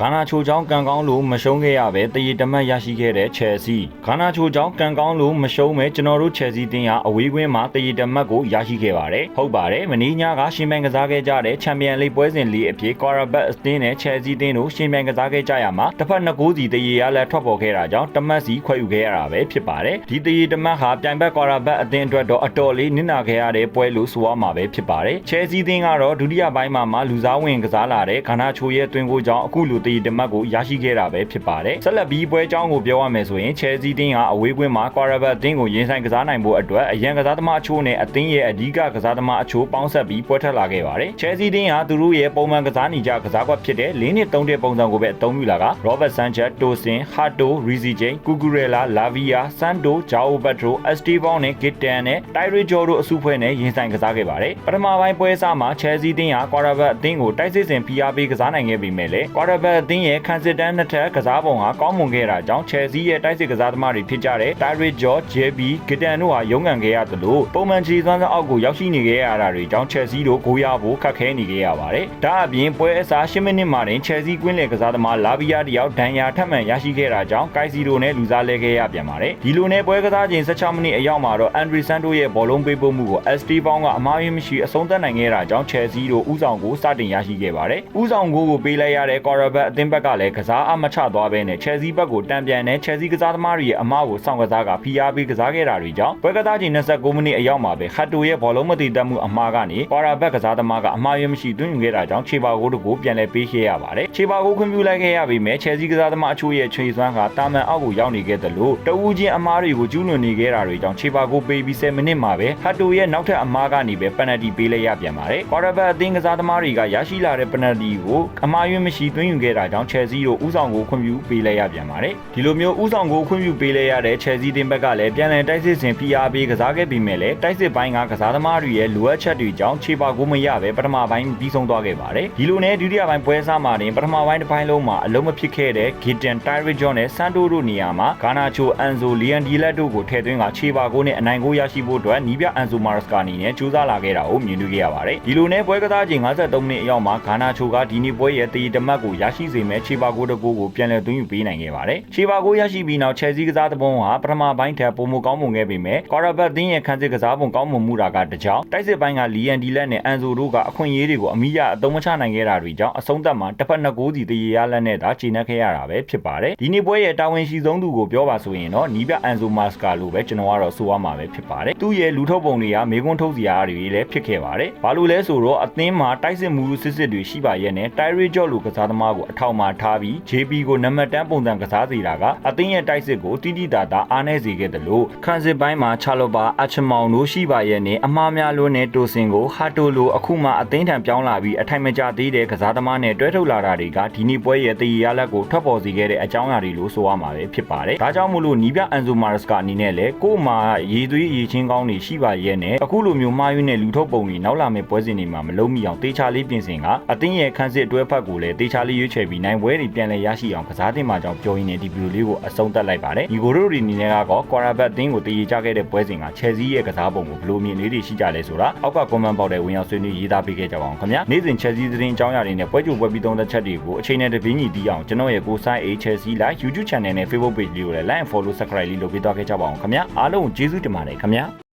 ဂါနာချိုချောင်းကန်ကောင်းလို့မရှုံးခဲ့ရပဲတရီတမတ်ရရှိခဲ့တဲ့ချယ်ဆီဂါနာချိုချောင်းကန်ကောင်းလို့မရှုံးမဲ့ကျွန်တော်တို့ချယ်ဆီတင်းဟာအဝေးကွင်းမှာတရီတမတ်ကိုရရှိခဲ့ပါတယ်ဟုတ်ပါတယ်မင်းညာကရှင်ပြိုင်ကစားခဲ့ကြတဲ့ချန်ပီယံလိပွဲစဉ်လေးအဖြစ်ကွာရာဘတ်အသင်းနဲ့ချယ်ဆီတင်းတို့ရှင်ပြိုင်ကစားခဲ့ကြရမှာတစ်ဖက်နှစ်ကိုးစီတရီရလည်းထွက်ပေါ်ခဲ့တာကြောင့်တမတ်စီခွဲယူခဲ့ရတာပဲဖြစ်ပါတယ်ဒီတရီတမတ်ဟာပြိုင်ဘက်ကွာရာဘတ်အသင်းအတွက်တော့အတော်လေးနစ်နာခဲ့ရတဲ့ပွဲလို့ဆိုရမှာပဲဖြစ်ပါတယ်ချယ်ဆီတင်းကတော့ဒုတိယပိုင်းမှာမှလူစားဝင်ကစားလာတဲ့ဂါနာချိုရဲ့တွင်ကိုကြောင့်အခုလူတရီတမတ်ကိုရရှိခဲ့တာပဲဖြစ်ပါတယ်ဆက်လက်ပြီးပွဲကြောင်းကိုပြောရမယ်ဆိုရင်ချယ်ဆီတင်းဟာအဝေးကွင်းမှာကွာရာဘတ်အသင်းကိုရင်ဆိုင်ကစားနိုင်ဖို့အတွက်အရန်ကစားသမားအချို့နဲ့အသင်းရဲ့အဓိကကစားသမားအချို့ပေါင်းဆက်ပြီးပွဲထွက်လာခဲ့ပါတယ်ချယ်ဆီတင်းဟာသူတို့ရဲ့ပုံမှန်ကစားနေကြကစားကွက်ဖြစ်တဲ့၄နှစ်၃တဲ့ပုံစံကိုပဲအသုံးပြုလာကရောဘတ်ဆန်ချက်တိုစင်ဟာတိုရီစီဂျိန်ကူကူရဲလာလာဗီယာဆန်တိုဂျာအိုဘတ်ထရိုအက်စတီဘောင်းနဲ့ဂစ်တန်နဲ့တိုင်ရီဂျော်တို့အစုဖွဲ့နဲ့ရင်ဆိုင်ကစားခဲ့ပါတယ်ပထမပိုင်းပွဲစားမှာချယ်ဆီတင်းဟာကွာရာဘတ်အသင်းကိုတိုက်စစ်စင် PRP ကစားနိုင်ခဲ့ပေမဲ့လည်းကွာရာဘတ်အသင်းရဲ့ခန်းစစ်တန်းနှစ်ထပ်ကစားပုံဟာကောင်းမွန်ခဲ့တာကြောင့်ချယ်ဆီရဲ့တိုက်စစ်ကစားသမားတွေဖြစ်ကြတဲ့တိုင်ရီဂျော်ဂျေဘီဂစ်တန်တို့ဟာရုန်းကန်ခဲ့ရသလိုပုံမှန်ခြေစွမ်းစွမ်းအောက်ကိုရောက်ရှိနေခဲ့ရတာတွေကြောင့်ချယ်ဆီတို့ဂိုးရဖို့ခက်ခဲနေခဲ့ရပါတယ်ဒါအပြင်ပွဲအစား10မိနစ်မှတင်ချယ်ဆီကွင်းလယ်ကစားသမားလာဗီယာတယောက်ဒဏ်ရာထပ်မံရရှိခဲ့တာကြောင့်ကိုက်စီတို့နဲ့လူစားလဲခဲ့ရပြန်ပါတယ်ဒီလိုနဲ့ပွဲကစားချိန်16မိနစ်အရောက်မှာတော့အန်ဒရီဆန်တိုရဲ့ဘောလုံးပေးပို့မှုကို ST ပေါင်းကအမှားယွင်းမရှိအဆုံးသတ်နိုင်ခဲ့တာကြောင့်ချယ်ဆီတို့ဥဆောင်ကိုစတင်ရရှိခဲ့ပါတယ်ဥဆောင်ကိုကိုပေးလိုက်ရတဲ့ကော်ရဘတ်အသင်းဘက်ကလည်းကစားအမချသွားပဲနဲ့ချယ်ဆီဘက်ကိုတံပြန်တဲ့ချယ်ဆီကစားသမားတွေရဲ့အမှားကိုစောင့်ကစားကဖိအားပေးကစားခဲ့တာတွေကြောင့်ပွဲကစားချိန်29မိနစ်အရောက်မှာပဲခတ်တိုရဲ့ဘောလုံးမတည်တတ်မှုအမှားကနေကော်ရဘတ်ကစားသမားကအမှားယွင်းမရှိသွင်းယူခဲ့တာကြောင့်ခြေပါကိုတို့ကိုပြန်လည်ပေးခဲ့ရပါတယ်ခြေပါကိုခွင့်ပြုလိုက်ခဲ့ရပေမဲ့ချယ်ဆီကစားသမားအချို့ရဲ့ခြေစွမ်းကတာမန်အောက်ကိုရောက်နေခဲ့တယ်လို့တဦးချင်းအမားတွေကိုကျူးလွန်နေခဲ့တာတွေကြောင့်ခြေပါကိုပေးပြီး10မိနစ်မှာပဲဟတ်တိုရဲ့နောက်ထပ်အမားကနေပဲပယ်နတီပေးလိုက်ရပြန်ပါတယ်ကော်ရဘတ်အသင်းကစားသမားတွေကရရှိလာတဲ့ပယ်နတီကိုအမှားယွင်းမရှိသွင်းယူခဲ့တာကြောင့်ချယ်ဆီတို့ဥဆောင်ကိုခွင့်ပြုပေးလိုက်ရပြန်ပါတယ်ဒီလိုမျိုးဥဆောင်ကိုခွင့်ပြုပေးလိုက်ရတဲ့ချယ်ဆီတင်ဘက်ကလည်းပြန်လည်တိုက်စစ်ဆင် PRP ကစားခဲ့ပြီးမဲ့လည်းတိုက်စစ်ပိုင်းကကစားသမားတွေရဲ့လိုအပ်ချက်တွေကြောင့်ခြေပါကိုမရပဲပထမပိုင်းပြီးဆုံးသွားခဲ့ပါတယ်ဒီလိုနဲ့ဒုတိယပိုင်းပွဲစားမှာတင်ပထမပိုင်းတစ်ပိုင်းလုံးမှာအလုံးမဖြစ်ခဲ့တဲ့ Gitten, Tyree John နဲ့ Santo တို့နေရာမှာဂါနာချို Anzo, Leon Dilet တို့ကိုထည့်သွင်းကခြေပါကိုနဲ့အနိုင်ကိုရရှိဖို့အတွက်နီးပြ Anzo Maresca အနေနဲ့ကြိုးစားလာခဲ့တာကိုမြင်တွေ့ခဲ့ရပါတယ်ဒီလိုနဲ့ပွဲကစားချိန်53မိနစ်အရောက်မှာဂါနာချိုကဒီနေ့ပွဲရဲ့တည်တမတ်ကိုရရှိစေမဲ့ခြေပါကိုတကူကိုပြန်လည်သွင်းယူပေးနိုင်ခဲ့ပါတယ်ခြေပါကိုရရှိပြီးနောက် Chelsea ကစားသဘုံဟာပထမပိုင်းထက်ပုံမကောင်းမွန်ခဲ့ပေမဲ့ Corabet တင်းရဲ့ခန်းစစ်ကစားပုံကောင်းမွန်မှုတာကတကြောင်တိုက်စစ်ပိုင်းက Leon Dilet နဲ့ Anzo တို့ကအခွင့်အရေးတွေကိုအမိရအသုံးမချနိုင်ခဲ့တာတွေကြောင့်အဆုံးသတ်မှာတစ်ဖက်နှစ်ကိုးစီတရေရလက်နဲ့သာခြေနှက်ခဲ့ရတာပဲဖြစ်ပါတယ်ဒီနေ့ပွဲရဲ့တာဝန်ရှိဆုံးသူကိုပြောပါဆိုရင်တော့နီးပြ Anzo Masca လို့ပဲကျွန်တော်ကတော့ဆိုရမှာပဲဖြစ်ပါတယ်သူ့ရဲ့လူထုတ်ပုံတွေကမေကွန်းထုတ်စရာတွေလည်းဖြစ်ခဲ့ပါတယ်ဘာလို့လဲဆိုတော့အသင်းမှာတိုက်စစ်မှုစစ်စစ်တွေရှိပါရဲ့နဲ့ Tyree Job လိုကစားသမားကိုအထောက်မှာထားပြီး JP ကိုနံပါတ်10ပုံစံကစားစေတာကအသင်းရဲ့တိုက်စစ်ကိုတိတိတသာအားနည်းစေခဲ့တယ်လို့ခန်းစစ်ပိုင်းမှာချာလိုပါအချမောင်တို့ရှိပါရဲ့နဲ့အမှားများလို့နဲ့တိုစင်ကိုဟာတိုလိုအခုမှအသင်းထံပြောင်းလာပြီးအထိုင်မကျသေးတဲ့ကစားသမားနဲ့တွဲထုတ်လာတာတွေကဒီနေ့ပွဲရဲ့တည်ရလက်ကိုထွက်ပေါ်စေခဲ့တဲ့အကြောင်းအရာတွေလို့ဆိုရမှာပဲဖြစ်ပါတယ်ဒါကြောင့်မို့လို့နီးပြအန်ဇိုမာရစကအနေနဲ့လည်းကို့မှာရေသွေးရေချင်းကောင်းတွေရှိပါရဲ့နဲ့အခုလိုမျိုးမှားယွင်းတဲ့လူထုတ်ပုံတွေနောက်လာမယ့်ပွဲစဉ်တွေမှာမလုံးမိအောင်တေချာလေးပြင်ဆင်ကအသင်းရဲ့ခန်းစစ်အတွဲဖက်ကိုလည်းတေချာလေးရွေးချယ်ပြီးနိုင်ပွဲတွေပြန်လည်ရရှိအောင်ကစားတင်မှာကြောင့်ပြောရင်းနဲ့ဒီဗီဒီယိုလေးကိုအဆုံးသတ်လိုက်ပါတယ်ဒီကိုတို့တွေအနေနဲ့ကတော့ကွာရာဘတ်အသင်းကိုတည်ရကြခဲ့တဲ့ပွဲစဉ်ကချယ်ဆီရဲ့ကစားပုံကိုဘယ်လိုမြင်လေးတွေရှိကြလဲဆိုတာအောက်က comment ပေါက်တဲ့ဝင်ရောက်ဆွေးနွေးရေးသားပေးခဲ့ကြပါအောင်ခင်ဗျာနေ့စဉ်ချယ်ဆီသတင်းအကြောင်းအရာတွေနဲ့ပွဲကြိုပွဲပြီးသုံးသက်ချက်တွေကိုအချိန်နဲ့တပြေးညီတီးအောင်ကျွန်တော်ရဲ့ကိုဆိုင် A Chelsea လိုက် YouTube channel နဲ့ Facebook page လေးကိုလည်း like and follow subscribe လေးလုပ်ပေးသွားခဲ့ကြပါအောင်ခင်ဗျာအားလုံးကျေးဇူးတင်ပါတယ်ခင်ဗျာ